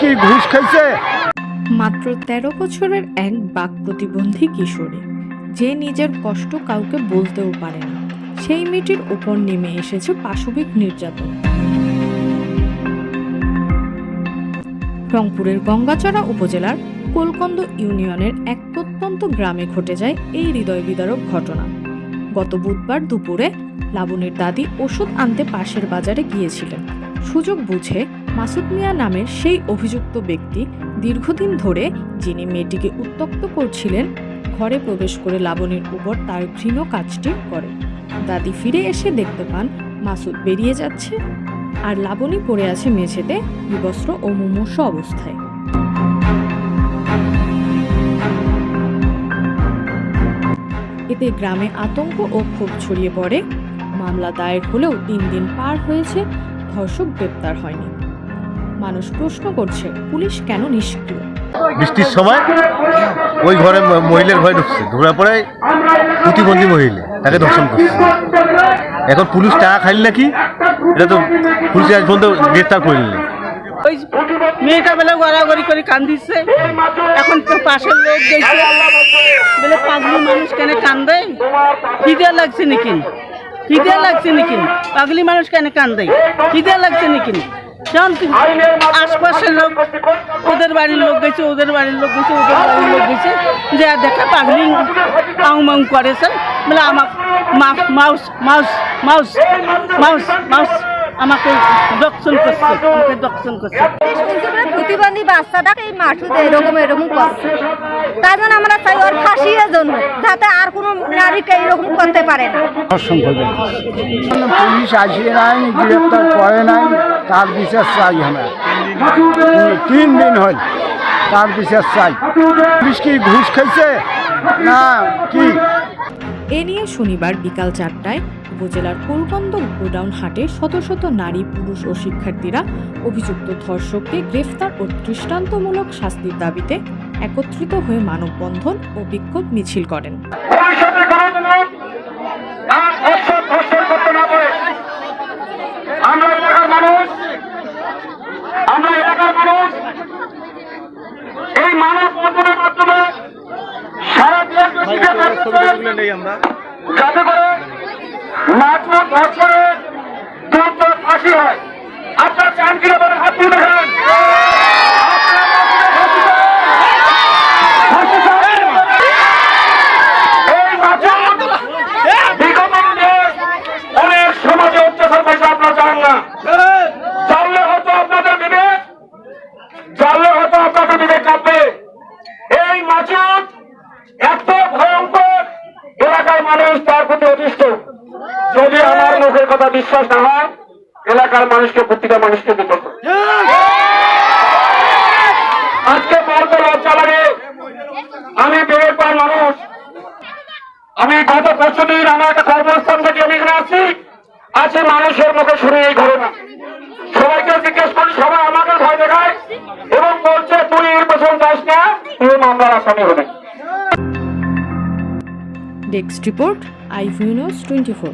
কি ঘুষ খাইছে? মাত্র ১৩ বছরের এক বাক প্রতিবন্ধী কিশোরী, যে নিজের কষ্ট কাউকে বলতেও পারে না। সেই মেয়েটির উপর নেমে এসেছে পাশবিক নির্যাতন। রংপুরের গঙ্গাচড়া উপজেলার কোলকন্দ ইউনিয়নের এক প্রত্যন্ত গ্রামে ঘটে যায় এই হৃদয় বিদারক ঘটনা। গত বুধবার দুপুরে লাবণীর দাদি ওষুধ আনতে পাশের বাজারে গিয়েছিলেন। সুযোগ বুঝে মাসুদ মিয়া নামের সেই অভিযুক্ত ব্যক্তি দীর্ঘদিন ধরে যিনি মেয়েটিকে উত্তক্ত করছিলেন, ঘরে প্রবেশ করে লাবণীর উপর তার ঘৃণ কাজটি করে। দাদি ফিরে এসে দেখতে পান মাসুদ বেরিয়ে যাচ্ছে আর লাবণী পড়ে আছে মেঝেতে বিবস্ত্র ও মুমূর্ষ অবস্থায়। এতে গ্রামে আতঙ্ক ও ক্ষোভ ছড়িয়ে পড়ে। মামলা দায়ের হলেও তিন দিন পার হয়েছে, ধর্ষক গ্রেপ্তার হয়নি। মানুষ প্রশ্ন করছে পুলিশ কেন নিষ্ক্রিয়? বৃষ্টির সময় ওই ঘরে মহিলার ঘরে ঢুকছে। ঢোকার পরে প্রতিবন্ধী মহিলা তাকে ধর্ষণ করছে। এখন পুলিশ টাকা খাইল নাকি? এটা তো পুলিশ আজ পর্যন্ত গ্রেপ্তার করিল না। ওই মেয়েটা বেলা গড়াগড়ি করে কান্দিছে। এখন তো পাশের লোক গেছে বলে পাগলি মানুষ কেন কান্দে? খিদে লাগছে নাকি? খিদে লাগছে নাকি? পাগলি মানুষ কেন কান্দে? খিদে লাগছে নাকি? যখন আশপাশের লোক ওদের বাড়ির লোক গেছে ওদের বাড়ির লোক গেছে ওদের বাড়ির লোক গেছে। যে আর দেখা পাগলি আউ মাউ করেছে বলে আমার mouse mouse mouse mouse mouse আমাকে দর্শন করছে আমাকে দর্শন করছে। প্রতিবন্ধী বাচ্চাটাকে এই মাঠুতে এরকম এরকম করছে। তার জন্য আমরা চাই ওর ফাঁসিয়ে জন্য যাতে নারীকে এরকম করতে পারে না। পুলিশ আসে নাই গ্রেপ্তার করে নাই তার বিচার চাই আমরা। তিন দিন হল তার বিচার চাই। পুলিশ কি ঘুষ খাইছে? না কি? এ নিয়ে শনিবার বিকাল চারটায় উপজেলার কোলকন্দ গোডাউন হাটে শত শত নারী পুরুষ ও শিক্ষার্থীরা অভিযুক্ত ধর্ষককে গ্রেফতার ও দৃষ্টান্তমূলক শাস্তির দাবিতে একত্রিত হয়ে মানববন্ধন ও বিক্ষোভ মিছিল করেন ভবিষ্যতে কোনোদিন আর ধর্ষণ ধর্ষণ করতে না পারে আমরা এলাকার মানুষ আমরা এলাকার মানুষ এই মানব বন্ধনের মাধ্যমে সারা দেশবাসীকে যাতে করে মাতৃ করে দ্রুত ফাঁসি হয়। মানুষ তার প্রতি অতিষ্ঠ। যদি আমার মুখের কথা বিশ্বাস না হয়, এলাকার মানুষকে, প্রতিটা মানুষকে দিতে আজকে বলতে লজ্জা লাগে। আমি বিবেক পাওয়ার মানুষ। আমি গত পরশু দিন আমার একটা কর্মস্থান থেকে আমি এখানে আছি আছে মানুষের মুখে শুনে এই ঘটনা। সবাইকে জিজ্ঞেস করি, সবাই আমাকে ভয় দেখায় এবং বলছে, তুই নির্বাচন চাস না? তুই মামলার আসামি হবে। ডেস্ক রিপোর্ট আইভিনোস টোয়েন্টি ফোর।